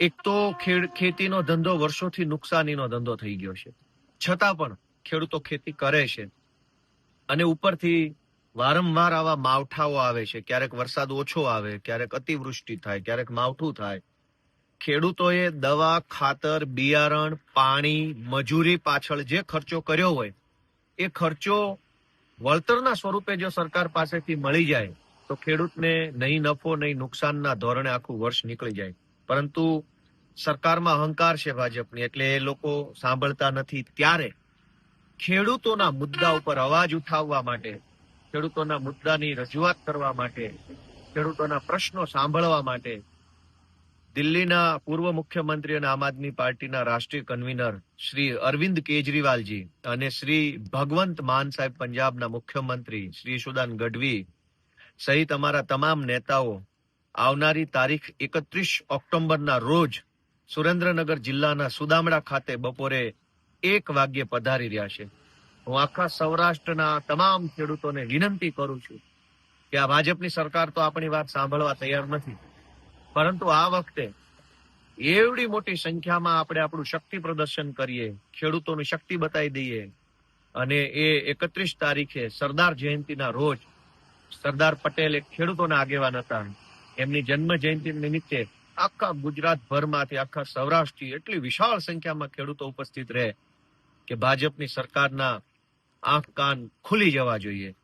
એક તો ખેતીનો ધંધો વર્ષોથી નુકસાનીનો ધંધો થઈ ગયો છે. છતાં પણ ખેડૂતો ખેતી કરે છે. અને ઉપરથી વારંવાર આવા માવઠાઓ આવે છે. ક્યારેક વરસાદ ઓછો આવે, ક્યારેક અતિવૃષ્ટિ થાય, ક્યારેક માવઠું થાય. ખેડૂતોએ દવા, ખાતર, બિયારણ, પાણી, મજૂરી પાછળ જે ખર્ચો કર્યો હોય, એ ખર્ચો વળતરના સ્વરૂપે જો સરકાર પાસેથી મળી જાય, તો ખેડૂતને નહીં નફો, નહીં નુકસાનના ધોરણે આખું વર્ષ નીકળી જાય. પરંતુ સરકારમાં અહંકાર છે ભાજપની, એટલે એ લોકો સાંભળતા નથી. ત્યારે ખેડૂતોના મુદ્દા ઉપર અવાજ ઉઠાવવા માટે, ખેડૂતોના મુદ્દાની રજૂઆત કરવા માટે, ખેડૂતોના પ્રશ્નો સાંભળવા માટે દિલ્હીના પૂર્વ મુખ્યમંત્રી અને આમ આદમી પાર્ટીના રાષ્ટ્રીય કન્વીનર શ્રી અરવિંદ કેજરીવાલજી અને શ્રી ભગવંત માન સાહેબ પંજાબના મુખ્યમંત્રી શ્રી સુદાન ગઢવી સહિત અમારા તમામ નેતાઓ આવનારી તારીખ એકત્રીસ ઓક્ટોબરના રોજ સુરેન્દ્રનગર જિલ્લાના સુદામડા ખાતે બપોરે એક વાગ્યે પધારી રહ્યા છે. હું આખા સૌરાષ્ટ્રના તમામ ખેડૂતોને વિનંતી કરું છું કે આ ભાજપની સરકાર તો આપણી વાત સાંભળવા તૈયાર નથી. પરંતુ આ વખતે એવડી મોટી સંખ્યામાં આપણે આપણું શક્તિ પ્રદર્શન કરીએ, ખેડૂતોની શક્તિ બતાવી દઈએ અને એ એકત્રીસ તારીખે સરદાર જયંતિના રોજ સરદાર પટેલ એક ખેડૂતોના આગેવાન હતા. એમની જન્મ જયંતિ નિમિત્તે આખા ગુજરાત ભરમાંથી આખા સૌરાષ્ટ્રથી એટલી વિશાળ સંખ્યામાં ખેડૂતો ઉપસ્થિત રહે કે ભાજપની સરકારના આંખ કાન ખુલી જવા જોઈએ.